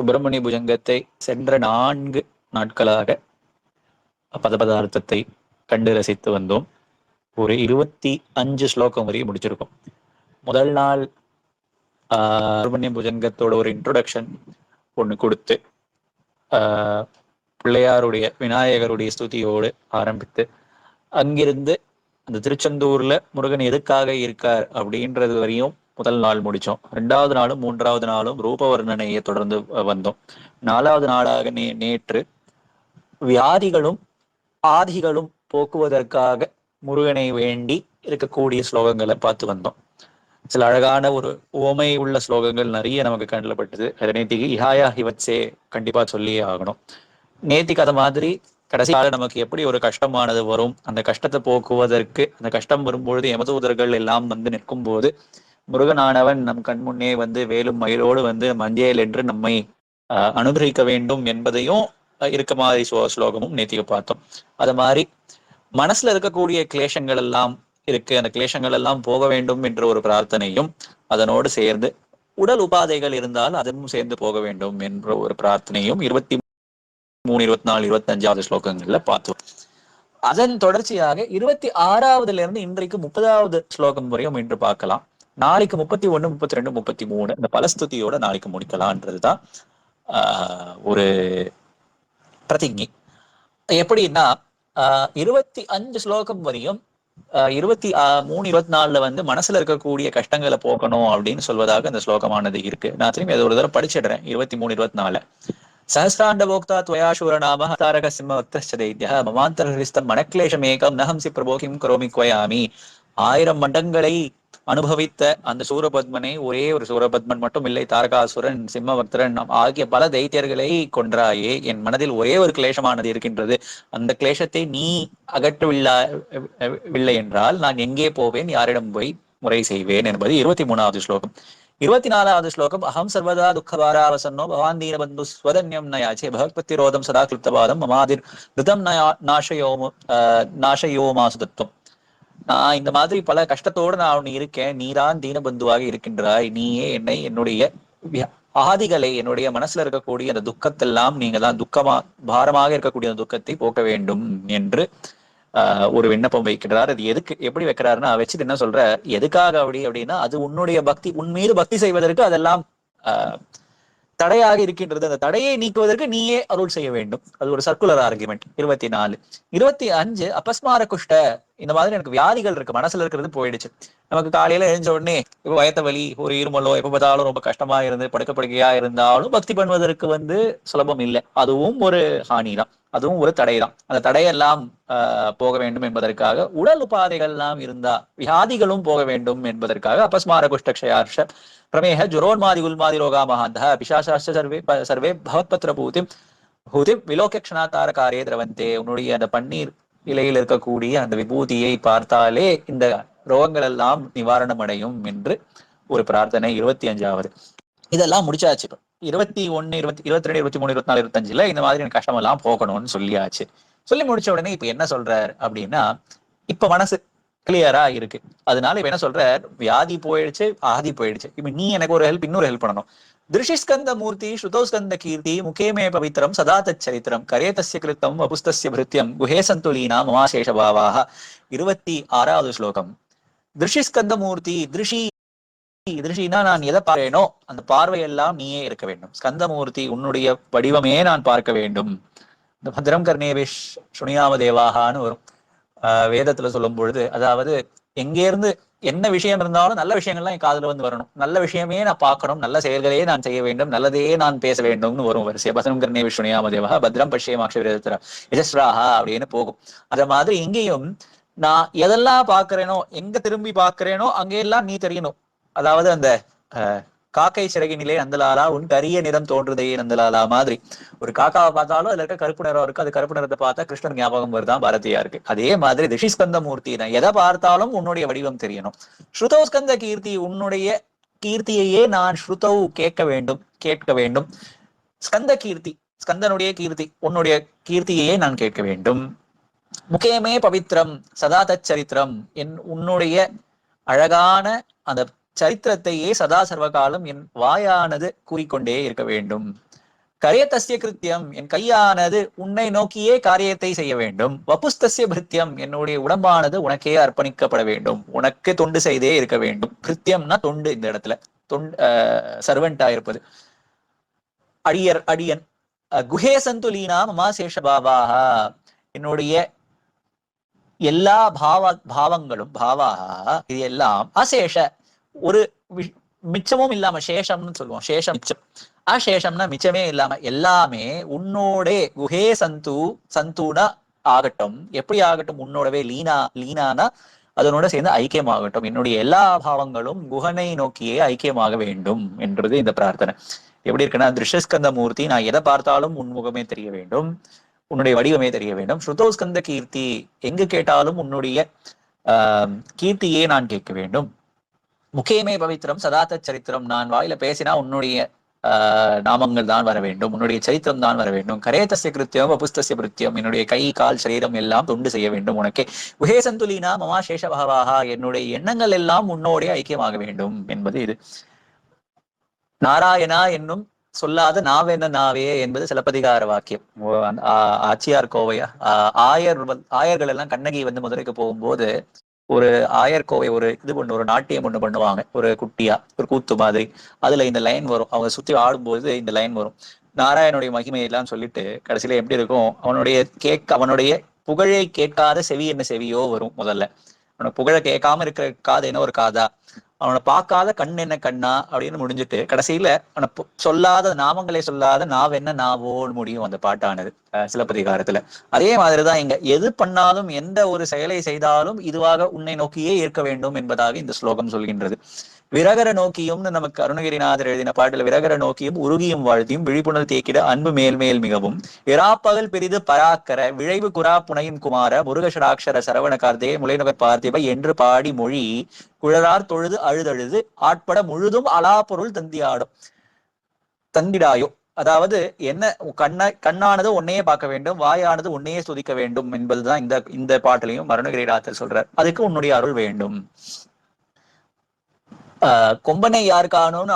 சுப்பிரமணிய புஜங்கத்தை சென்ற நான்கு நாட்களாக பதபதார்த்தத்தை கண்டு ரசித்து வந்தோம். ஒரு இருபத்தி அஞ்சு ஸ்லோகம் வரையும் முடிச்சிருக்கோம். முதல் நாள் ஆஹ், சுப்பிரமணிய புஜங்கத்தோட ஒரு இன்ட்ரொடக்ஷன் ஒன்று கொடுத்து ஆஹ், பிள்ளையாருடைய விநாயகருடைய ஸ்துதியோடு ஆரம்பித்து அங்கிருந்து அந்த திருச்செந்தூர்ல முருகன் எதுக்காக இருக்கார் அப்படின்றது வரையும் முதல் நாள் முடிச்சோம். ரெண்டாவது நாளும் மூன்றாவது நாளும் ரூப வர்ணனையை தொடர்ந்து வந்தோம். நாலாவது நாளாக நே நேற்று வியாதிகளும் ஆதிகளும் போக்குவதற்காக முருகனை வேண்டி இருக்கக்கூடிய ஸ்லோகங்களை பார்த்து வந்தோம். சில அழகான ஒரு உவமை உள்ள ஸ்லோகங்கள் நிறைய நமக்கு கண்ணில் பட்டது. அது நேத்திக்கு இஹாயா ஹிவச்சே கண்டிப்பா சொல்லியே ஆகணும். நேத்திக்கு அது மாதிரி கடைசியாக நமக்கு எப்படி ஒரு கஷ்டமானது வரும் அந்த கஷ்டத்தை போக்குவதற்கு அந்த கஷ்டம் வரும்பொழுது எமதூதர்கள் எல்லாம் வந்து நிற்கும் போது முருகனானவன் நம் கண் முன்னே வந்து வேலும் மயிலோடு வந்து மஞ்சேல் என்று நம்மை அனுகிரகிக்க வேண்டும் என்பதையும் அஹ், இருக்க மாதிரி ஸ்லோ- ஸ்லோகமும் நேத்திக்கு பார்த்தோம். அது மாதிரி மனசுல இருக்கக்கூடிய கிளேஷங்கள் எல்லாம் இருக்கு. அந்த கிளேஷங்கள் எல்லாம் போக வேண்டும் என்ற ஒரு பிரார்த்தனையும் அதனோடு சேர்ந்து உடல் உபாதைகள் இருந்தால் அதனும் சேர்ந்து போக வேண்டும் என்ற ஒரு பிரார்த்தனையும் இருபத்தி மூணு இருபத்தி நாலு இருபத்தி அஞ்சாவது ஸ்லோகங்கள்ல பார்த்தோம். அதன் தொடர்ச்சியாக இருபத்தி ஆறாவதுல இருந்து இன்றைக்கு முப்பதாவது ஸ்லோகம் வரையும் இன்று பார்க்கலாம். நாளைக்கு முப்பத்தி ஒண்ணு முப்பத்தி ரெண்டு முப்பத்தி மூணு இந்த பலஸ்துதியோட நாளைக்கு முடிக்கலான்றதுதான் ஆஹ், ஒரு பிரதிஜை. எப்படின்னா ஆஹ், இருபத்தி அஞ்சு ஸ்லோகம் வரையும் ஆஹ், இருபத்தி ஆஹ், மூணு இருபத்தி நாலுல வந்து மனசுல இருக்கக்கூடிய கஷ்டங்களை போக்கணும் அப்படின்னு சொல்வதாக அந்த ஸ்லோகமானது இருக்கு. நான் திரும்பி அதை ஒரு தடவை படிச்சிடுறேன் இருபத்தி மூணு இருபத்தி நாலு சஹசிராண்ட போக்தா துவயாசூர நாம தாரக சிம்ம பக்தஸ்ச மமாந்தர மமாந்தரஹிஸ்தம் மனக்லேஷமேகம் நஹம்சி பிரபோ கிம் கரோமி குவயாமி. ஆயிரம் மண்டங்களை அனுபவித்த அந்த சூரபத்மனை ஒரே ஒரு சூரபத்மன் மட்டும் இல்லை தாரகாசுரன் சிம்மபக்தரன் ஆகிய பல தைத்தியர்களை கொன்றாயே. என் மனதில் ஒரே ஒரு கிளேசமானது இருக்கின்றது. அந்த கிளேசத்தை நீ அகற்றவில்லா என்றால் நான் எங்கே போவேன் யாரிடம் போய் முறை செய்வேன் என்பது இருபத்தி மூணாவது ஸ்லோகம். இருபத்தி நாலாவது ஸ்லோகம் அகம் சர்வதா துக்கபாராவசன்னோ பவான் தீன பந்து ஸ்வதன்யம் நயாச்சே பகவத்பத்திரோதம் சதா கிருப்தவாதம் மமாதிர் ரிதம் நயா நாசயோமு ஆஹ் நாசயோமாசு தத்துவம். நான் இந்த மாதிரி பல கஷ்டத்தோடு நான் அவனு இருக்கேன். நீதான் தீனபந்துவாக இருக்கின்றாய். நீயே என்னை என்னுடைய ஆதிகளை என்னுடைய மனசுல இருக்கக்கூடிய அந்த துக்கத்தெல்லாம் நீங்க தான் துக்கமா பாரமாக இருக்கக்கூடிய அந்த துக்கத்தை போக்க வேண்டும் என்று ஆஹ் ஒரு விண்ணப்பம் வைக்கிறார் அது எதுக்கு எப்படி வைக்கிறாருன்னா வச்சுட்டு என்ன சொல்ற? எதுக்காக அப்படி அப்படின்னா அது உன்னுடைய பக்தி உன் மீது பக்தி செய்வதற்கு அதெல்லாம் ஆஹ் தடையாக இருக்கின்றது. அந்த தடையை நீக்குவதற்கு நீயே அருள் செய்ய வேண்டும். அது ஒரு சர்க்குலர் ஆர்குமெண்ட் இருபத்தி நாலு. இருபத்தி அஞ்சு அபஸ்மார குஷ்ட இந்த மாதிரி எனக்கு வியாதிகள் இருக்கு. மனசுல இருக்கிறது போயிடுச்சு. நமக்கு காலையில எழுஞ்ச உடனே இப்ப வயத்த வலி ஒரு இருமலோ எப்ப பார்த்தாலும் ரொம்ப கஷ்டமா இருந்து படுக்க படுக்கையா இருந்தாலும் பக்தி பண்ணுவதற்கு வந்து சுலபம் இல்லை. அதுவும் ஒரு ஹானி தான். அதுவும் ஒரு தடை தான். அந்த தடையெல்லாம் ஆஹ், போக வேண்டும் என்பதற்காக உடல் உபாதைகள் எல்லாம் இருந்தா வியாதிகளும் போக வேண்டும் என்பதற்காக அபஸ்மார குஷ்டக்ஷயார்ஷ பிரமேக ஜுரோன்மாதி உல்மாதி ரோகாமகாந்த மகாந்தः பிசாசாஸ்ய சர்வே ப- சர்வே பவத்பத்ர பூதி பூதி விலோகக்ஷணா காரிய திரவந்தே. உன்னுடைய அந்த பன்னீர் நிலையில் இருக்கக்கூடிய அந்த விபூதியை பார்த்தாலே இந்த ரோகங்கள் எல்லாம் நிவாரணம் அடையும் என்று ஒரு பிரார்த்தனை இருபத்தி அஞ்சாவது. இதெல்லாம் முடிச்சாச்சு இப்ப. இருபத்தி ஒண்ணு இருபத்தி இருபத்தி ரெண்டு இருபத்தி மூணு இருபத்தி நாலு இருபத்தஞ்சுல இந்த மாதிரி எனக்கு கஷ்டம் எல்லாம் போகணும்னு சொல்லியாச்சு. சொல்லி முடிச்ச உடனே இப்ப என்ன சொல்றாரு அப்படின்னா இப்ப மனசு கிளியரா இருக்கு. அதனால இப்ப என்ன சொல்ற வியாதி போயிடுச்சு ஆதி போயிடுச்சு. இப்ப நீ எனக்கு ஒரு ஹெல்ப் இன்னொரு ஹெல்ப் பண்ணணும். திருஷிஸ்கந்த மூர்த்தி ஸ்ருதோஸ்கந்த கீர்த்தி முகேமே பவித்திரம் சதா தச்சரித்திரம் கரே தஸ்ய கிருத்தம் வபுஸ்தஸ்ய பிருத்தியம் குஹே சந்துலீனா மமாசேஷபாவாக இருபத்தி ஆறாவது ஸ்லோகம் திருஷிஸ்கந்த மூர்த்தி திருஷி திருஷினா நான் எதை பார்க்கிறேனோ அந்த பார்வையெல்லாம் நீயே இருக்க வேண்டும். ஸ்கந்தமூர்த்தி உன்னுடைய வடிவமே நான் பார்க்க வேண்டும். இந்த பத்ரம் கர்ணேவிஷ் சுனியாம தேவாகான்னு வரும். ஆஹ் வேதத்துல சொல்லும் பொழுது அதாவது எங்கேருந்து என்ன விஷயம் இருந்தாலும் நல்ல விஷயங்கள்லாம் என் காதுல வந்து வரணும். நல்ல விஷயமே நான் பார்க்கணும். நல்ல செயல்களே நான் செய்ய வேண்டும். நல்லதையே நான் பேச வேண்டும்னு வரும் வரிசை பசனம் கர்ணே விஷ்ணுயாமதேவா பத்ரம் பஷ்யமாட்ச யஜஸ்ராஹா அப்படின்னு போகும். அத மாதிரி இங்கேயும் நான் எதெல்லாம் பாக்குறேனோ எங்க திரும்பி பார்க்கிறேனோ அங்கெல்லாம் நீ தெரியணும். அதாவது அந்த அஹ், காக்கை சிறகினிலே நந்தலாலா உன் கரிய நிறம் தோன்றுதையே நந்தலாலா மாதிரி. ஒரு காக்காவை பார்த்தாலும் அதுல இருக்க கருப்பு நிறம் இருக்கு அது கருப்பு நிறத்தை பார்த்தா கிருஷ்ணன் ஞாபகம் வருதான் பாரதியா இருக்கு. அதே மாதிரி ரிஷிஸ்கந்த மூர்த்தி நான் எதை பார்த்தாலும் உன்னுடைய வடிவம் தெரியணும். ஸ்ருதோஸ்கந்த கீர்த்தி உன்னுடைய கீர்த்தியையே நான் ஸ்ருதவு கேட்க வேண்டும் கேட்க வேண்டும். ஸ்கந்த கீர்த்தி ஸ்கந்தனுடைய கீர்த்தி உன்னுடைய கீர்த்தியையே நான் கேட்க வேண்டும். முக்கியமே பவித்ரம் சதா தச்சரித்திரம் என் உன்னுடைய அழகான அந்த சரித்திரத்தையே சதா சர்வகாலம் என் வாயானது கூறிக்கொண்டே இருக்க வேண்டும். கரியத்தசிய கிருத்தியம் என் கையானது உன்னை நோக்கியே காரியத்தை செய்ய வேண்டும். வபுஸ்தசிய பிருத்தியம் என்னுடைய உடம்பானது உனக்கே அர்ப்பணிக்கப்பட வேண்டும். உனக்கு தொண்டு செய்தே இருக்க வேண்டும். பிருத்தியம்னா தொண்டு இந்த இடத்துல. தொண்டு சர்வெண்டா இருப்பது. அடியர் அடியன். அஹ், குஹே சந்துலீனா மமா சேஷபாவாக என்னுடைய எல்லா பாவ பாவங்களும் பாவாக இது எல்லாம் அசேஷ. ஒரு மிச்சமும் இல்லாம சேஷம்னு சொல்லுவோம். சேஷம் மிச்சம். அசேஷம்னா மிச்சமே இல்லாம எல்லாமே உன்னோடே குஹே சந்து சந்தூனா ஆகட்டும். எப்படி ஆகட்டும்? உன்னோடவே லீனா லீனானா அதனோட சேர்ந்து ஐக்கியமாகட்டும். என்னுடைய எல்லா பாவங்களும் குஹனை நோக்கியே ஐக்கியமாக வேண்டும் என்றது இந்த பிரார்த்தனை. எப்படி இருக்குன்னா திருஷ்யஸ்கந்த மூர்த்தி நான் எதை பார்த்தாலும் உன் முகமே தெரிய வேண்டும். உன்னுடைய வடிவமே தெரிய வேண்டும். ஸ்ருதோஸ்கந்த கீர்த்தி எங்கு கேட்டாலும் உன்னுடைய ஆஹ் கீர்த்தியே நான் கேட்க வேண்டும். முக்கியமே பவித்திரம் சதாத்த சரித்திரம். நான் வாயில பேசினா உன்னுடைய ஆஹ் நாமங்கள் தான் வர வேண்டும். உன்னுடைய சரித்திரம் தான் வர வேண்டும். கரேதசிய கிருத்தியம் அபுஸ்தசிய கிருத்தியம் என்னுடைய கை கால் சரீரம் எல்லாம் தொண்டு செய்ய வேண்டும் உனக்கே. குஹே சந்துலீனா மமா சேஷபாவாக என்னுடைய எண்ணங்கள் எல்லாம் உன்னோடே ஐக்கியமாக வேண்டும் என்பது இது. நாராயணா என்னும் சொல்லாத நாவென்ன நாவே என்பது சிலப்பதிகார வாக்கியம். ஆச்சியார் கோவையா ஆயர் ஆயர்கள் எல்லாம் கண்ணகி வந்து மதுரைக்கு போகும்போது ஒரு ஆயர் கோவை ஒரு இது பண்ணு ஒரு நாட்டியம் ஒண்ணு பண்ணுவாங்க. ஒரு குட்டியா ஒரு கூத்து மாதிரி. அதுல இந்த லைன் வரும். அவங்க சுத்தி ஆடும்போது இந்த லைன் வரும். நாராயணுடைய மகிமையெல்லாம் சொல்லிட்டு கடைசியில எப்படி இருக்கும்? அவனுடைய கேட்க அவனுடைய புகழை கேட்காத செவி என்ன செவியோ வரும் முதல்ல. அவனை புகழை கேட்காம இருக்கிற காது என்ன? ஒரு காதா. அவனை பார்க்காத கண் என்ன கண்ணா அப்படின்னு முடிஞ்சிட்டு கடைசியில அவனை சொல்லாத நாமங்களை சொல்லாத நாவ் என்ன நாவோன்னு முடியும் அந்த பாட்டானது சிலப்பதிகாரத்துல. அதே மாதிரிதான் இங்க எது பண்ணாலும் எந்த ஒரு செயலை செய்தாலும் இதுவாக உன்னை நோக்கியே இருக்க வேண்டும் என்பதாக இந்த ஸ்லோகம் சொல்கின்றது. விரகர நோக்கியும்னு நமக்கு அருணகிரிநாதர் எழுதின பாட்டுல விரகர நோக்கியும் உருகியும் வாழ்த்தியும் விழிப்புணர்வு தேக்கிட அன்பு மேல் மேல் மிகவும். இராப்பகல் பெரிது பராக்கர விழைவு குரா புனையும் குமார முருகஷராட்சர சரவண கார்த்தே முலைநகர் பார்த்திப என்று பாடி மொழி குழலார் தொழுது அழுதழுது ஆட்பட முழுதும் அலா பொருள் தந்தியாடும். தந்திடாயோ? அதாவது என்ன கண்ண கண்ணானது உன்னையே பார்க்க வேண்டும் வாயானது உன்னையே துதிக்க வேண்டும் என்பதுதான் இந்த இந்த பாட்டிலையும் அருணகிரிநாதர் சொல்றார். அதுக்கு உன்னுடைய அருள் வேண்டும். கொம்பனை யார்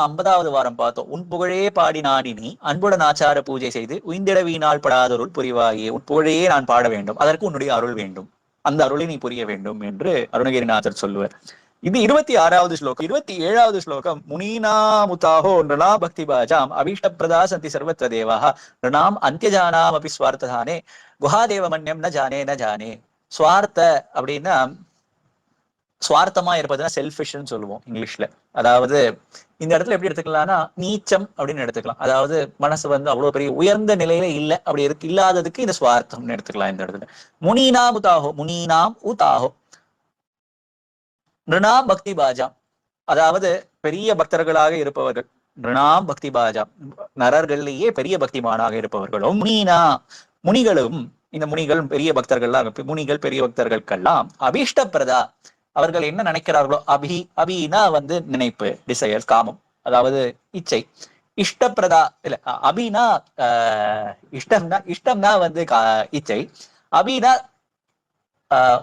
ஐம்பதாவது வாரம் பார்த்தோம். உன் புகழே பாடி நாடினி அன்புடன் ஆச்சார பூஜை செய்து உயிந்திட வீணால் படாதருள் புரிவாயே. உன் புகழையே நான் பாட வேண்டும். அதற்கு உன்னுடைய அருள் வேண்டும். அந்த அருளை நீ புரிய வேண்டும் என்று அருணகிரிநாதர் சொல்லுவார். இது இருபத்தி ஆறாவது ஸ்லோகம். இருபத்தி ஏழாவது ஸ்லோகம். முனீனாமுதாஹோ நிருணா பக்தி பாஜாம். அபீஷ்டப்பிரதா சந்தி சர்வத்திர தேவாக நிருணாம் அந்தியஜானாம் அபி ஸ்வார்த்ததானே. குஹாதேவ மன்யம் ந ஜானே ந ஜானே. சுவார்த்த அப்படின்னா சுவார்த்தமா இருப்பதுன்னா செல்ஃபிஷ்னு சொல்லுவோம் இங்கிலீஷ்ல. அதாவது இந்த இடத்துல எப்படி எடுத்துக்கலாம்னா நீச்சம் அப்படின்னு எடுத்துக்கலாம். அதாவது மனசு வந்து அவ்வளவு பெரிய உயர்ந்த நிலையில இல்லை. அப்படி இருக்கு இல்லாததுக்கு இந்த சுவார்த்தம்னு எடுத்துக்கலாம் இந்த இடத்துல. முனீனாம் உதாகோ முனீனாம் உதாகோ நிருணாம் பக்தி பாஜா அதாவது பெரிய பக்தர்களாக இருப்பவர்கள். நிருணாம் பக்தி பாஜா நரர்களிலேயே பெரிய பக்திமானாக இருப்பவர்களும் முனீனா முனிகளும் இந்த முனிகள் பெரிய பக்தர்கள்லாம் முனிகள் பெரிய பக்தர்களுக்கெல்லாம் அபீஷ்டப்பிரதா. அவர்கள் என்ன நினைக்கிறார்களோ அபி அபினா வந்து நினைப்பு டிசையர் காமம். அதாவது இச்சை. இஷ்டப்பிரதா இல்ல அபினா ஆஹ், இஷ்டம்னா இஷ்டம்னா வந்து கா- இச்சை. அபினா ஆஹ்,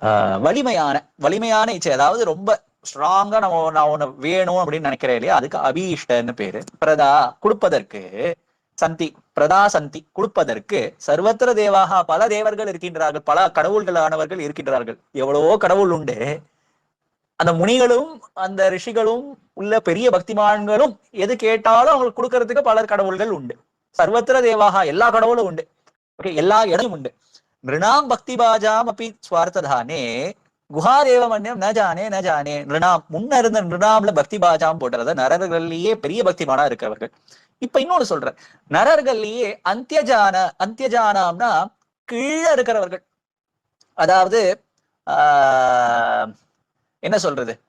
ஆஹ், வலிமையான வலிமையான இச்சை. அதாவது ரொம்ப ஸ்ட்ராங்கா நம்ம நான் ஒண்ணு வேணும் அப்படின்னு நினைக்கிறேன் இல்லையா? அதுக்கு அபி இஷ்டன்னு பேரு. பிரதா கொடுப்பதற்கு சந்தி பிரதா சந்தி கொடுப்பதற்கு சர்வத்திர தேவாக பல தேவர்கள் இருக்கின்றார்கள் பல கடவுள்களானவர்கள் இருக்கின்றார்கள். எவ்வளவோ கடவுள் உண்டு. அந்த முனிகளும் அந்த ரிஷிகளும் உள்ள பெரிய பக்திமான்களும் எது கேட்டாலும் அவங்களுக்கு கொடுக்கறதுக்கு பல கடவுள்கள் உண்டு. சர்வத்திர தேவாக எல்லா கடவுளும் உண்டு. ஓகே எல்லா இடமும் உண்டு. நிருணாம் பக்தி பாஜாம் அப்படி சுவார்த்ததானே குஹாதேவ மன்யம் ந ஜானே ந ஜானே. நிருணாம் முன்ன இருந்த நிருணாம்ல பக்தி பாஜாம் போட்டுறத நரர்கள்லயே பெரிய பக்திமானா இருக்கிறவர்கள். இப்ப இன்னொன்னு சொல்றேன். நரர்கள்லயே அந்தியஜான அந்தியஜானாம்னா கீழே இருக்கிறவர்கள். அதாவது ஆஹ் என்ன சொல்றது?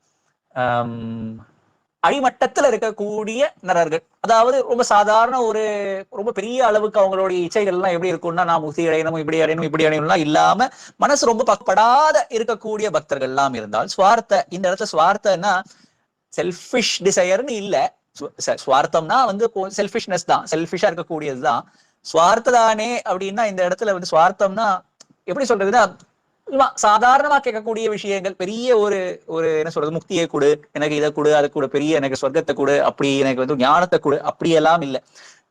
அடிமட்டத்தில் அடிமட்டத்துல இருக்கக்கூடிய நரர்கள். அதாவது ரொம்ப சாதாரண ஒரு ரொம்ப பெரிய அளவுக்கு அவங்களுடைய இச்சைகள் எல்லாம் எப்படி இருக்கும்னா நான் முக்தி அடையணும் இப்படி அடையணும் இப்படி அடையணும்லாம் இல்லாம மனசு ரொம்ப பக்கப்படாத இருக்கக்கூடிய பக்தர்கள் எல்லாம் இருந்தால் சுவார்த்த இந்த இடத்துல சுவார்த்தன்னா செல்ஃபிஷ் டிசையர்னு இல்ல. சுவார்த்தம்னா வந்து செல்ஃபிஷ்னஸ் தான். செல்ஃபிஷா இருக்கக்கூடியது தான். சுவார்த்ததானே அப்படின்னா இந்த இடத்துல வந்து சுவார்த்தம்னா எப்படி சொல்றதுன்னா சாதாரணமா கேட்கக்கூடிய விஷயங்கள் பெரிய ஒரு ஒரு என்ன சொல்றது முக்தியை கொடு எனக்கு இதை கொடு அதை கூட பெரிய எனக்கு சொர்க்கத்தை கொடு அப்படி எனக்கு வந்து ஞானத்தை கொடு அப்படியெல்லாம் இல்லை.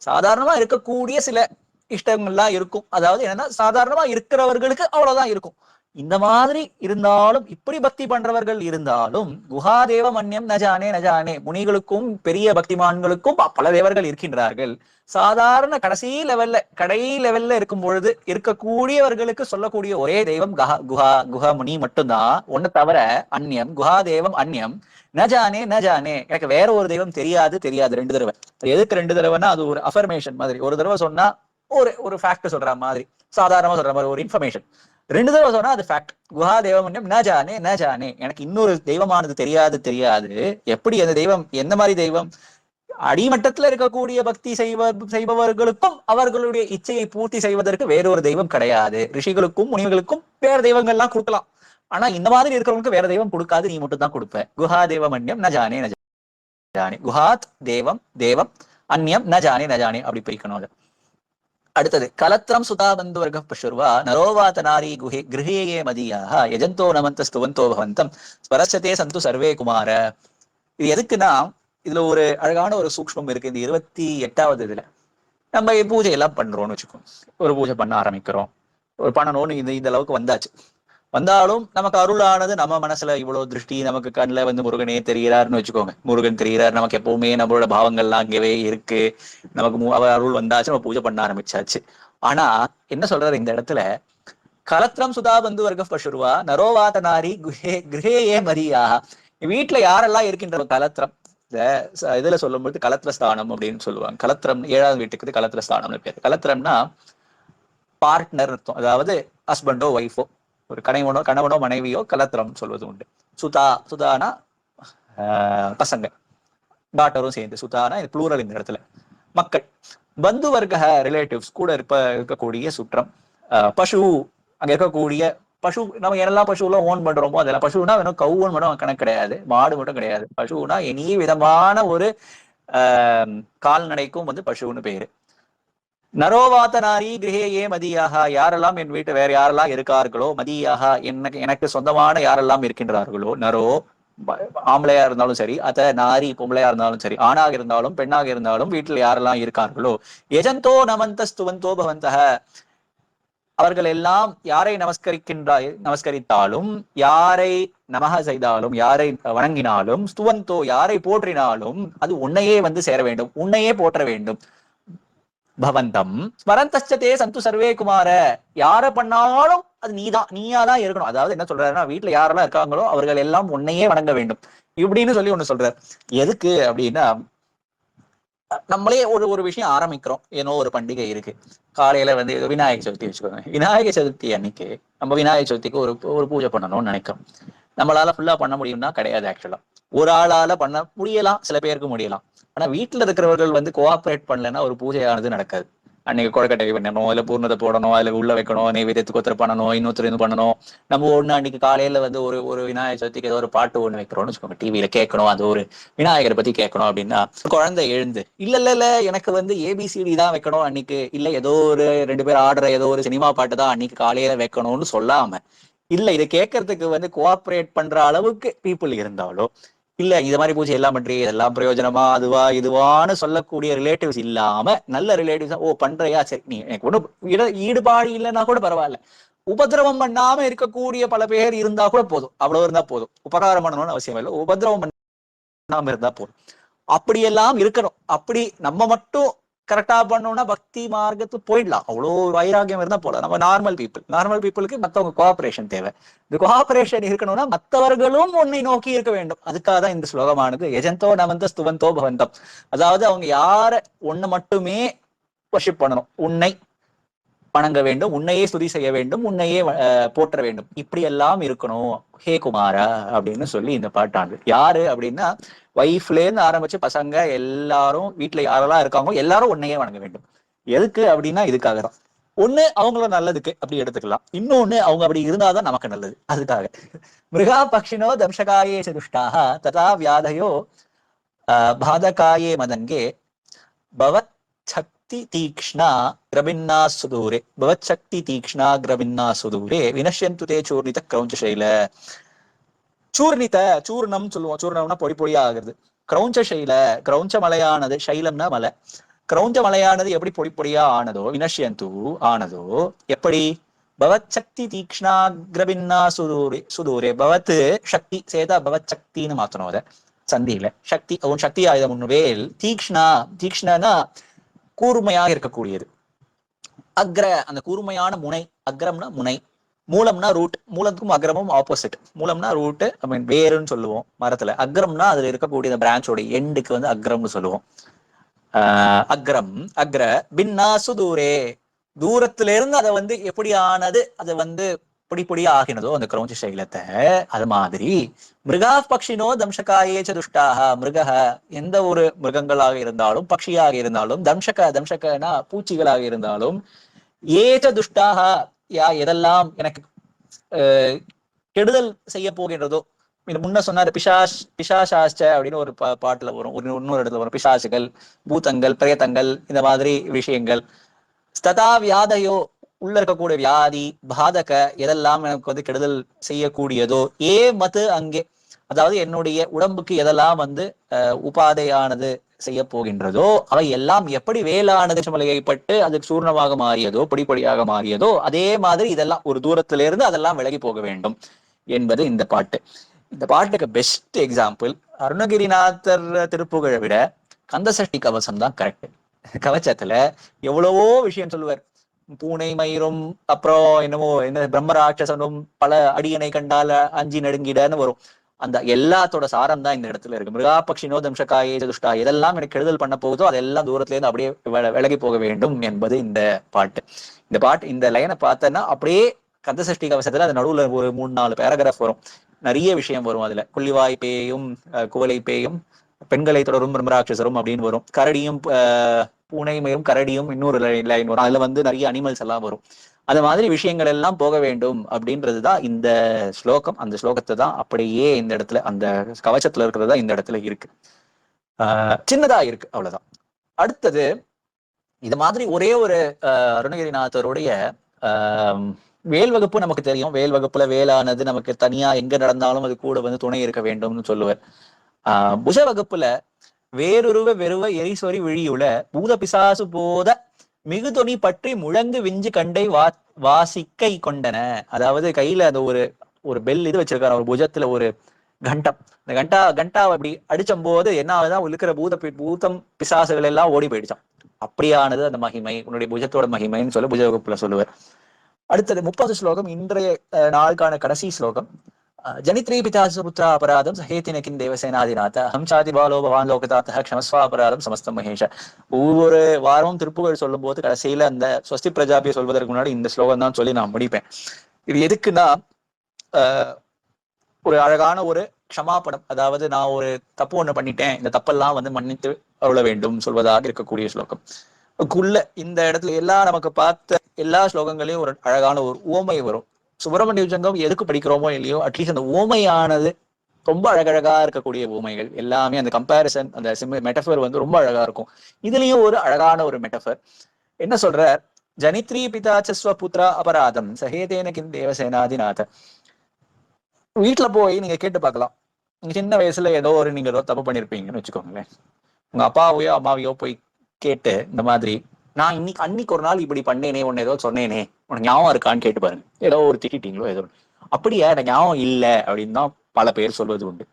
சாதாரணமா இருக்கக்கூடிய சில இஷ்டங்கள்லாம் இருக்கும். அதாவது என்னன்னா சாதாரணமா இருக்கிறவர்களுக்கு அவ்வளவுதான் இருக்கும். இந்த மாதிரி இருந்தாலும் இப்படி பக்தி பண்றவர்கள் இருந்தாலும் குஹாதேவ மன்யம் நஜானே நஜானே முனிகளுக்கும் பெரிய பக்திமான்களுக்கும் பல தேவர்கள் இருக்கின்றார்கள். சாதாரண கடைசி லெவல்ல கடை லெவல்ல இருக்கும் பொழுது இருக்கக்கூடியவர்களுக்கு சொல்லக்கூடிய ஒரே தெய்வம் கஹா குஹா குஹா முனி மட்டும்தான். ஒண்ணு தவிர அந்நியம் குஹா தேவம் அந்நியம் நஜானே நஜானே எனக்கு வேற ஒரு தெய்வம் தெரியாது தெரியாது ரெண்டு தடவை. எதுக்கு ரெண்டு தடவைன்னா அது ஒரு அஃபர்மேஷன் மாதிரி. ஒரு தடவை சொன்னா ஒரு ஒரு ஃபேக்ட் சொல்ற மாதிரி. சாதாரணமா சொல்ற மாதிரி ஒரு இன்ஃபர்மேஷன் ரெண்டு தடவை சொன்னா அது ஃபேக்ட் குஹா தெய்வம் ந ஜானே ந ஜானே. எனக்கு இன்னொரு தெய்வமானது தெரியாது தெரியாது. எப்படி அந்த தெய்வம் எந்த மாதிரி தெய்வம்? அடிமட்டத்துல இருக்கக்கூடிய பக்தி செய்வ செய்பவர்களுக்கும் அவர்களுடைய இச்சையை பூர்த்தி செய்வதற்கு வேறொரு தெய்வம் கிடையாது. ரிஷிகளுக்கும் முனிவர்களுக்கும் வேற தெய்வங்கள்லாம் கொடுக்கலாம். ஆனா இந்த மாதிரி இருக்கிறவங்களுக்கு வேற தெய்வம் கொடுக்காது நீ மட்டும் தான் கொடுப்ப. குஹா தேவமன்யம் ந ஜானே நஜானே ஜானே. குஹாத் தேவம் தேவம் அந்நியம் ந ஜானே ந ஜானே. அப்படி பிரிக்கணும் அதை. அடுத்தது கலத்திரம் சுதா பந்து வர்க்க பசுர்வா நரோவாத நாரி குஹே கிரகேயே மதியாக எஜந்தோ நமந்த ஸ்துவந்தோ பவந்தம் ஸ்வரச்சதே சந்து சர்வே குமார. இது எதுக்குன்னா இதுல ஒரு அழகான ஒரு சூக்ஷ்மம் இருக்கு இந்த இருபத்தி எட்டாவது இதுல. நம்ம பூஜை எல்லாம் பண்றோம்னு வச்சுக்கோம் ஒரு பூஜை பண்ண ஆரம்பிக்கிறோம். ஒரு பண்ணணும்னு இந்த இந்த அளவுக்கு வந்தாச்சு. வந்தாலும் நமக்கு அருளானது நம்ம மனசுல இவ்வளவு திருஷ்டி நமக்கு கண்ணுல வந்து முருகனே தெரிகிறாருன்னு வச்சுக்கோங்க. முருகன் தெரிகிறார் நமக்கு எப்பவுமே நம்மளோட பாவங்கள்லாம் அங்கேயே இருக்கு. நமக்கு அவர் அருள் வந்தாச்சு நம்ம பூஜை பண்ண ஆரம்பிச்சாச்சு. ஆனா என்ன சொல்றாரு இந்த இடத்துல? கலத்திரம் சுதா பந்து வர்க்க பசுருவா நரோவாத நாரி குஹே கிரகேயே மரியா. வீட்டுல யாரெல்லாம் இருக்கின்ற கலத்திரம்? இந்த இதுல சொல்லும்போது கலத்திரஸ்தானம் அப்படின்னு சொல்லுவாங்க. கலத்திரம் ஏழாவது வீட்டுக்கு கலத்திரஸ்தானம்னு பேர். கலத்திரம்னா பார்ட்னர் அர்த்தம். அதாவது ஹஸ்பண்டோ ஒய்ஃபோ ஒரு கணவனோ கணவனோ மனைவியோ கலத்திரம் சொல்வது உண்டு. சுதா சுதானா ஆஹ், பசங்க. டாட்டரும் சேர்ந்து சுதானா இது ப்ளூரல் இந்த இடத்துல. மக்கள். பந்து வர்க்க ரிலேட்டிவ்ஸ் கூட இருப்ப இருக்கக்கூடிய சுற்றம். ஆஹ், பசு அங்க இருக்கக்கூடிய பசு நம்ம என்னெல்லாம் பசுலாம் ஓன் பண்றோமோ அதெல்லாம். பசுனா வெறும் ஓன் மட்டும் கணக்கு கிடையாது. மாடு மட்டும் கிடையாது. பசுனா இனி விதமான ஒரு ஆஹ், கால்நடைக்கும் வந்து பசுன்னு பேரு. நரோவாத நாரி கிரகேயே மதியாக யாரெல்லாம் என் வீட்டு வேற யாரெல்லாம் இருக்கார்களோ மதியாக எனக்கு எனக்கு சொந்தமான யாரெல்லாம் இருக்கின்றார்களோ நரோ ஆம்பளையா இருந்தாலும் சரி அத நாரி பொம்பளையா இருந்தாலும் சரி ஆணாக இருந்தாலும் பெண்ணாக இருந்தாலும் வீட்டில் யாரெல்லாம் இருக்கார்களோ எஜந்தோ நமந்த ஸ்துவந்தோ பவந்தக. அவர்கள் எல்லாம் யாரை நமஸ்கரிக்கின்றா நமஸ்கரித்தாலும் யாரை நமக செய்தாலும் யாரை வணங்கினாலும் ஸ்துவந்தோ யாரை போற்றினாலும் அது உன்னையே வந்து சேர வேண்டும் உன்னையே போற்ற வேண்டும். பவந்தம். ஸ்மரந்தே சந்து சர்வே குமார. யார பண்ணாலும் அது நீதான் நீயா தான் இருக்கணும். அதாவது என்ன சொல்றாருன்னா வீட்டுல யாரெல்லாம் இருக்காங்களோ அவர்கள் எல்லாம் உன்னையே வணங்க வேண்டும். இப்படின்னு சொல்லி ஒண்ணு சொல்றாரு. எதுக்கு அப்படின்னா நம்மளே ஒரு ஒரு விஷயம் ஆரம்பிக்கிறோம். ஏனோ ஒரு பண்டிகை இருக்கு. காலையில வந்து விநாயகர் சதுர்த்தி வச்சுக்கோங்க. விநாயகர் சதுர்த்தி அன்னைக்கு நம்ம விநாயகர் சதுர்த்திக்கு ஒரு ஒரு பூஜை பண்ணணும்னு நினைக்கிறோம். நம்மளால ஃபுல்லா பண்ண முடியும்னா கிடையாது ஆக்சுவலா ஒரு ஆளால பண்ண முடியலாம். சில பேருக்கு முடியலாம். ஆனா வீட்டுல இருக்கிறவர்கள் வந்து கோஆபரேட் பண்ணலன்னா ஒரு பூஜையானது நடக்காது. அன்னைக்கு குழக்கட்டை பண்ணணும் இல்ல பூர்ணத்தை போடணும் அதுல உள்ள வைக்கணும் நெய்வேத்தியத்துக்கு ஒருத்தர் பண்ணணும் இன்னொருத்தர் இது பண்ணணும். நம்ம ஒண்ணு அன்னைக்கு காலையில வந்து ஒரு ஒரு விநாயகர் சதுர்த்திக்கு ஏதோ ஒரு பாட்டு ஒண்ணு வைக்கிறோம்னு வச்சுக்கோங்க டிவியில கேட்கணும் அது ஒரு விநாயகரை பத்தி கேட்கணும் அப்படின்னா குழந்தை எழுந்து இல்ல இல்ல இல்ல எனக்கு வந்து ஏபிசிடி தான் வைக்கணும் அன்னைக்கு இல்ல ஏதோ ஒரு ரெண்டு பேர் ஆடுற ஏதோ ஒரு சினிமா பாட்டு தான் அன்னைக்கு காலையில வைக்கணும்னு சொல்லாம இல்ல இதை கேட்கறதுக்கு வந்து கோஆபரேட் பண்ற அளவுக்கு பீப்புள் இருந்தாலோ இல்ல இந்த மாதிரி பூஜை எல்லாம் பண்றீ இதெல்லாம் பிரயோஜனமா அதுவா இதுவான்னு சொல்லக்கூடிய ரிலேட்டிவ்ஸ் இல்லாம நல்ல ரிலேட்டிவ்ஸ் ஓ பண்றியா? சரி நீ எனக்கு ஒன்றும் ஈடுபாடு இல்லைன்னா கூட பரவாயில்ல. உபதிரவம் பண்ணாம இருக்கக்கூடிய பல பேர் இருந்தா கூட போதும். அவ்வளவு இருந்தா போதும். உபகாரம் பண்ணணும்னு அவசியம் இல்லை. உபதிரவம் பண்ணாம இருந்தா போதும். அப்படியெல்லாம் இருக்கணும். அப்படி நம்ம மட்டும் கரெக்டா பண்ணோம்னா பக்தி மார்க்கத்து போயிடலாம். அவ்வளோ வைராகியம் இருந்தா போல நம்ம நார்மல் பீப்புள் நார்மல் பீப்புளுக்கு மத்தவங்க கோஆபரேஷன் தேவை. இந்த கோஆபரேஷன் இருக்கணும்னா மற்றவர்களும் உன்னை நோக்கி இருக்க வேண்டும். அதுக்காக தான் இந்த ஸ்லோகமானது எஜந்தோ நமந்த ஸ்துவந்தோ பவந்தம். அதாவது அவங்க யார ஒண்ணு மட்டுமே வர்ஷிப் பண்ணணும். உன்னை வணங்க வேண்டும் உன்னையே ஸ்துதி செய்ய வேண்டும் உன்னையே அஹ், போற்ற வேண்டும். இப்படி எல்லாம் இருக்கணும். ஹே குமாரா அப்படின்னு சொல்லி இந்த பாட்டாண்டு யாரு அப்படின்னா ஒய்ஃப்லேருந்து ஆரம்பிச்சு பசங்க எல்லாரும் வீட்டுல யாரெல்லாம் இருக்காங்களோ எல்லாரும் ஒன்னையே வணங்க வேண்டும். எதுக்கு அப்படின்னா இதுக்காக தான். ஒண்ணு அவங்கள நல்லதுக்கு அப்படி எடுத்துக்கலாம். இன்னொன்னு அவங்க அப்படி இருந்தாதான் நமக்கு நல்லது. அதுக்காக. மிருகா பக்ஷினோ தம்சகாயே சதுஷ்டாக ததா வியாதையோ ஆஹ், பாதகாயே மதன்கே பவத் சக்தி தீக்ஷ்ணா கிரபின்னா சுதூரே. பவத் சக்தி தீக்ஷ்ணா கிரபின்னா சுதூரே. வினஷ்யந்து தே சூர்ணித கிரௌஞ்ச சூர்ணித்த சூர்ணம் சொல்லுவோம். சூர்ணம்னா பொடி பொடியா ஆகுறது. கிரௌஞ்ச சைல கிரௌஞ்ச மலையானது சைலம்னா மலை. கிரௌஞ்ச மலையானது எப்படி பொடி பொடியா ஆனதோ வினஷ்யந்து ஆனதோ எப்படி? பவத் சக்தி தீக்ஷ்ணாகிரபின்னா சுதூரே சுதூரே. பவத் சக்தி சேதா பவத் சக்தின்னு மாத்தணும் அதை சந்தியில. சக்தி உன் சக்தி ஆயுதம் ஒண்ணு வேல் தீக்ஷ்ணா தீக்ஷ்ணனா கூர்மையாக இருக்கக்கூடியது. அக்ர அந்த கூர்மையான முனை அக்ரம்னா முனை. மூலம்னா ரூட் மூலத்துக்கும் அக்ரமும் ஆப்போசிட் மூலம்னா ரூட் ஐ மீன் வேருன்னு சொல்லுவோம் மரத்துல. அக்ரம்னா அதுல இருக்கக்கூடிய அந்த பிரான்ச்சோட எண்டுக்கு வந்து அக்ரம்னு சொல்லுவோம். ஆஹ் அக்ரம் அக்ர பின்னா சுதூரே தூரத்துல இருந்து அதை வந்து எப்படி ஆனது அதை வந்து பொடி பொடியா ஆகினதோ அந்த கிரௌஞ்ச சைலத்தை அது மாதிரி மிருகா பக்ஷினோ தம்சகாயே சதுஷ்டாக மிருக எந்த ஒரு மிருகங்களாக இருந்தாலும் பக்ஷியாக இருந்தாலும் தம்சக தம்சகனா பூச்சிகளாக இருந்தாலும் ஏச்ச துஷ்டாக யா எதெல்லாம் எனக்கு அஹ், கெடுதல் செய்ய போகின்றதோ இது முன்ன சொன்னாரு பிசாஷ் பிசாஷாஷ்ட அப்படின்னு ஒரு பா- பாட்டுல வரும். ஒரு இன்னொரு இடத்துல வரும். பிசாசுகள் பூதங்கள் பிரேதங்கள் இந்த மாதிரி விஷயங்கள். ஸ்ததா வியாதையோ உள்ள இருக்கக்கூடிய வியாதி பாதக எதெல்லாம் எனக்கு வந்து கெடுதல் செய்யக்கூடியதோ ஏ மது அங்கே அதாவது என்னுடைய உடம்புக்கு எதெல்லாம் வந்து உபாதையானது செய்ய போகின்றதோ அவை எல்லாம் எப்படி வேளானது சுமலையைப்பட்டு அது சூர்ணமாக மாறியதோ பொடிப்பொடியாக மாறியதோ அதே மாதிரி இதெல்லாம் ஒரு தூரத்திலிருந்து இருந்து அதெல்லாம் விலகி போக வேண்டும் என்பது இந்த பாட்டு. இந்த பாட்டுக்கு பெஸ்ட் எக்ஸாம்பிள் அருணகிரிநாதர் திருப்புகழை விட கந்தசஷ்டி கவசம் தான் கரெக்ட் கவச்சத்துல எவ்வளவோ விஷயம் சொல்லுவார். பூனை மயிரும் அப்புறம் என்னமோ என்ன பிரம்மராட்சசனும் பல அடியனை கண்டால அஞ்சி நடுங்கிடன்னு வரும். அந்த எல்லாத்தோட சாரம் தான் இந்த இடத்துல இருக்கு. மிருகா பக்ஷினோ தம்சகாயே சதுஷ்டா எதெல்லாம் எனக்கு கெடுதல் பண்ண போகுதோ அதெல்லாம் தூரத்துல இருந்து அப்படியே விலகி போக வேண்டும் என்பது இந்த பாட்டு. இந்த பாட்டு இந்த லைனை பார்த்தேன்னா அப்படியே கந்தசஷ்டி கவசத்துல அது நடுவுல ஒரு மூணு நாலு பேராகிராஃப் வரும். நிறைய விஷயம் வரும் அதுல. குள்ளிவாய்ப்பேயும் அஹ், பேயும் பெண்களை தொடரும் பிரம்மராட்சசரும் அப்படின்னு வரும். கரடியும் பூனை மயிரும் கரடியும் இன்னொரு லைன் வரும். அதுல வந்து நிறைய அனிமல்ஸ் எல்லாம் வரும். அது மாதிரி விஷயங்கள் எல்லாம் போக வேண்டும் அப்படின்றதுதான் இந்த ஸ்லோகம். அந்த ஸ்லோகத்தை தான் அப்படியே இந்த இடத்துல அந்த கவச்சத்துல இருக்கிறது தான் இந்த இடத்துல இருக்கு. ஆஹ் சின்னதா இருக்கு. அவ்வளவுதான். அடுத்தது இது மாதிரி ஒரே ஒரு அருணகிரிநாதருடைய ஆஹ் வேல் வகுப்பு நமக்கு தெரியும். வேல் வகுப்புல வேலானது நமக்கு தனியா எங்க நடந்தாலும் அது கூட வந்து துணை இருக்க வேண்டும்னு சொல்லுவார். ஆஹ் புஜ வகுப்புல வேறுருவ வெறுவ எரிசொறி விழியுள பூத பிசாசு போத மிகுதொனி பற்றி முழங்கு விஞ்சு கண்டை வா வாசிக்கை கொண்டன. அதாவது கையில அந்த ஒரு ஒரு பெல் இது வச்சிருக்காரு ஒரு புஜத்துல ஒரு கண்டம். இந்த கண்டா கண்டாவை அப்படி அடிச்சும் போது என்ன ஆகுதான் இருக்கிற பூத பி- பூதம் பிசாசுகள் எல்லாம் ஓடி போயிடுச்சான் அப்படியானது அந்த மகிமை உன்னுடைய புஜத்தோட மகிமைன்னு சொல்ல புஜ வகுப்புல சொல்லுவார். அடுத்தது முப்பது ஸ்லோகம் இன்றைய நாளுக்கான கடைசி ஸ்லோகம். அஹ், ஜனித்ரி பிதாசு புத்திரா அபராதம் சஹேத்தின கிம் தேவசேனாதிநாத ஹம்சாதி பாலோ பவான் லோகதாத்த க்ஷமஸ்வா அபராதம் சமஸ்தம் மகேஷ ஒவ்வொரு வாரமும் திருப்புகழ் சொல்லும் போது கடைசியில அந்த ஸ்வஸ்தி பிரஜாபியை சொல்வதற்கு முன்னாடி இந்த ஸ்லோகம் தான் சொல்லி நான் முடிப்பேன் இது எதுக்குன்னா ஆஹ், ஒரு அழகான ஒரு க்ஷமாபடம் அதாவது நான் ஒரு தப்பு ஒண்ணு பண்ணிட்டேன் இந்த தப்பெல்லாம் வந்து மன்னித்து அருள வேண்டும் சொல்வதாக இருக்கக்கூடிய ஸ்லோகம் குள்ள இந்த இடத்துல எல்லா நமக்கு பார்த்த எல்லா ஸ்லோகங்களையும் ஒரு அழகான ஒரு உவமை வரும் சுப்பிரமணிய சங்கம் எதுக்கு படிக்கிறோமோ இல்லையோ அட்லீஸ்ட் அந்த உவமையானது ரொம்ப அழகழகா இருக்கக்கூடிய பூமைகள் எல்லாமே அந்த கம்பேரிசன் அந்த சிம் மெட்டஃபர் வந்து ரொம்ப அழகா இருக்கும். இதுலயும் ஒரு அழகான ஒரு மெட்டஃபர் என்ன சொல்ற ஜனித்ரி பிதாச்சஸ்வ புத்ரா அபராதம் சஹேதேன கிம் தேவசேனாதிநாத. வீட்டுல போய் நீங்க கேட்டு பார்க்கலாம். நீங்க சின்ன வயசுல ஏதோ ஒரு நீங்க ஏதோ தப்பு பண்ணிருப்பீங்கன்னு வச்சுக்கோங்களேன். உங்க அப்பாவையோ அம்மாவையோ போய் கேட்டு இந்த மாதிரி நான் இன்னைக்கு அன்னைக்கு ஒரு நாள் இப்படி பண்ணேனே உன்னை ஏதோ சொன்னேனே. உனக்கு ஞாபகம் இருக்கான்னு கேட்டு பாருங்க ஏதோ ஒரு திட்டிட்டீங்களோ ஏதோ அப்படியே எனக்கு ஞாபகம் இல்லை அப்படின்னு தான் பல பேர் சொல்வது உண்டு.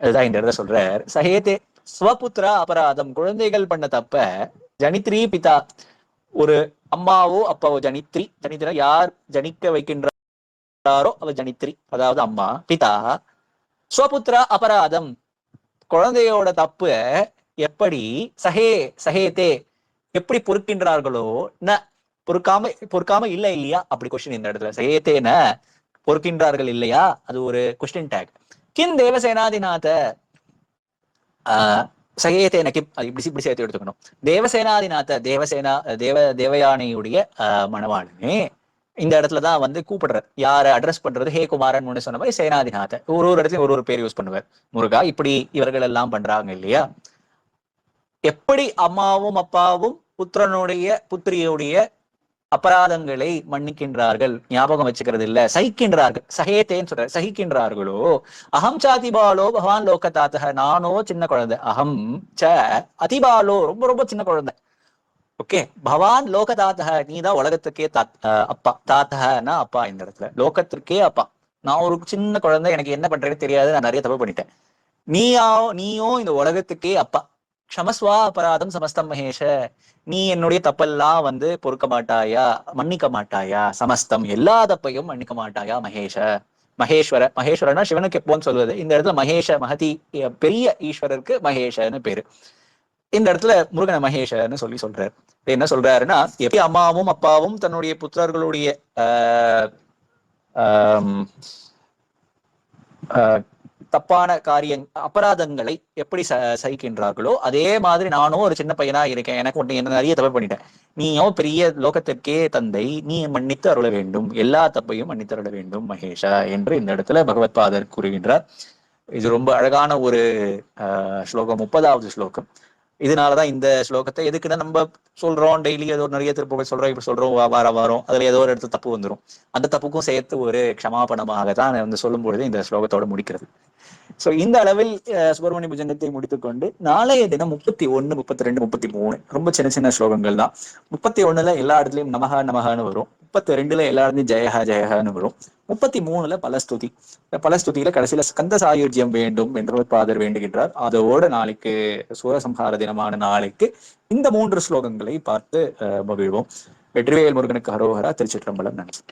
அதுதான் இந்த இடத்த சொல்றார். சஹேதே ஸ்வபுத்ரா அபராதம். குழந்தைகள் பண்ண தப்ப ஜனித்ரி பிதா. ஒரு அம்மாவோ அப்பாவோ ஜனித்ரி. ஜனித்ரா யார் ஜனிக்க வைக்கின்றாரோ அவ ஜனித்ரி. அதாவது அம்மா பிதா. ஸ்வபுத்ரா அபராதம். குழந்தையோட தப்பு எப்படி? சஹே சஹேதே எப்படி பொறுக்கின்றார்களோ ந பொறுக்காம பொறுக்காம இல்ல இல்லையா? அப்படி கொஸ்டின் இந்த இடத்துல. சஹேதேன பொறுக்கின்றார்கள் இல்லையா? அது ஒரு கொஸ்டின் டேக் கிம் தேவசேனாதிநாத ஆஹ் சகேதேன கிம் அது இப்படி இப்படி சேர்த்து எடுத்துக்கணும். தேவசேனாதிநாத தேவசேனா தேவ தேவயானையுடைய மணவாளனே. இந்த இடத்துல தான் வந்து கூப்பிடுற யாரை அட்ரஸ் பண்றது? ஹே குமாரன் ஒன்று சொன்ன மாதிரி சேனாதிநாத. ஒரு ஒரு இடத்துலயும் ஒரு ஒரு பேர் யூஸ் பண்ணுவார். முருகா இப்படி இவர்கள் எல்லாம் பண்றாங்க இல்லையா? எப்படி அம்மாவும் அப்பாவும் புத்திரனுடைய புத்திரியுடைய அபராதங்களை மன்னிக்கின்றார்கள்? ஞாபகம் வச்சுக்கிறது இல்ல. சகிக்கின்றார்கள். சகேத்தேன்னு சொல்ற சகிக்கின்றார்களோ? அகம் சாதிபாலோ பகவான் லோகதாத்தக. நானோ சின்ன குழந்தை. அகம் ச அதிபாலோ ரொம்ப ரொம்ப சின்ன குழந்தை. ஓகே? பவான் லோகதாத்தக. நீ தான் உலகத்துக்கே தாத் அஹ் அப்பா. தாத்தகனா அப்பா இந்த இடத்துல. லோகத்திற்கே அப்பா. நான் ஒரு சின்ன குழந்தை. எனக்கு என்ன பண்றேன்னு தெரியாது. நான் நிறைய தப்பு பண்ணிட்டேன். நீயா நீயோ இந்த உலகத்துக்கே அப்பா. க்ஷமஸ்வா அபராதம் சமஸ்தம் மகேஷ. நீ என்னுடைய தப்பெல்லாம் வந்து பொறுக்க மாட்டாயா? மன்னிக்க மாட்டாயா? சமஸ்தம் எல்லா தப்பையும் மன்னிக்க மாட்டாயா மகேஷ? மகேஸ்வர மகேஸ்வரனா சிவனுக்கு எப்போன்னு சொல்வது. இந்த இடத்துல மகேஷ மகதி பெரிய ஈஸ்வரருக்கு மகேஷன்னு பேரு. இந்த இடத்துல முருகன மகேஷன்னு சொல்லி சொல்றாரு. என்ன சொல்றாருன்னா எப்படி அம்மாவும் அப்பாவும் தன்னுடைய புத்திரர்களுடைய ஆஹ் ஆஹ் தப்பான காரியங் அபராதங்களை எப்படி ச சகிக்கின்றார்களோ அதே மாதிரி நானும் ஒரு சின்ன பையனா இருக்கேன். எனக்கு ஒன்று என்ன நிறைய தப்பு பண்ணிட்டேன். நீயும் பெரிய லோகத்திற்கே தந்தை நீ மன்னித்து அருள வேண்டும். எல்லா தப்பையும் மன்னித்து அருள வேண்டும் மகேஷா என்று இந்த இடத்துல பகவத் பாதர் கூறுகின்றார். இது ரொம்ப அழகான ஒரு ஸ்லோகம் முப்பதாவது ஸ்லோகம். இதனாலதான் இந்த ஸ்லோகத்தை எதுக்குன்னா நம்ம சொல்றோம் டெய்லி ஏதோ நிறைய திருப்பங்கள் சொல்றோம் இப்படி சொல்றோம் வார வாரம் வாரம் அதுல ஏதோ ஒரு இடத்துல தப்பு வந்துரும். அந்த தப்புக்கும் சேர்த்து ஒரு க்ஷமாபணமாக தான் வந்து சொல்லும் பொழுது இந்த ஸ்லோகத்தோட முடிக்கிறது. சோ இந்த அளவில் சுப்பிரமணிய புஜங்கத்தை முடித்துக்கொண்டு நாளைய தினம் முப்பத்தி ஒன்னு முப்பத்தி ரெண்டு முப்பத்தி மூணு ரொம்ப சின்ன சின்ன ஸ்லோகங்கள் தான். முப்பத்தி ஒண்ணுல எல்லா இடத்துலயும் நமகா நமகான்னு வரும். முப்பத்தி ரெண்டுல எல்லா இடத்துலயும் ஜெயஹா ஜெயஹான்னு வரும். முப்பத்தி மூணுல பலஸ்துதி இந்த பலஸ்துதியில கடைசியில ஸ்கந்த சாயுஜ்யம் வேண்டும் என்று பாதர் வேண்டுகின்றார். அதோட நாளைக்கு சூரசம்ஹார தினமான நாளைக்கு இந்த மூன்று ஸ்லோகங்களை பார்த்து மகிழ்வோம். வெற்றிவேல் முருகனுக்கு ஹரோஹரா திருச்சிற்றம்பலம் நன்றி.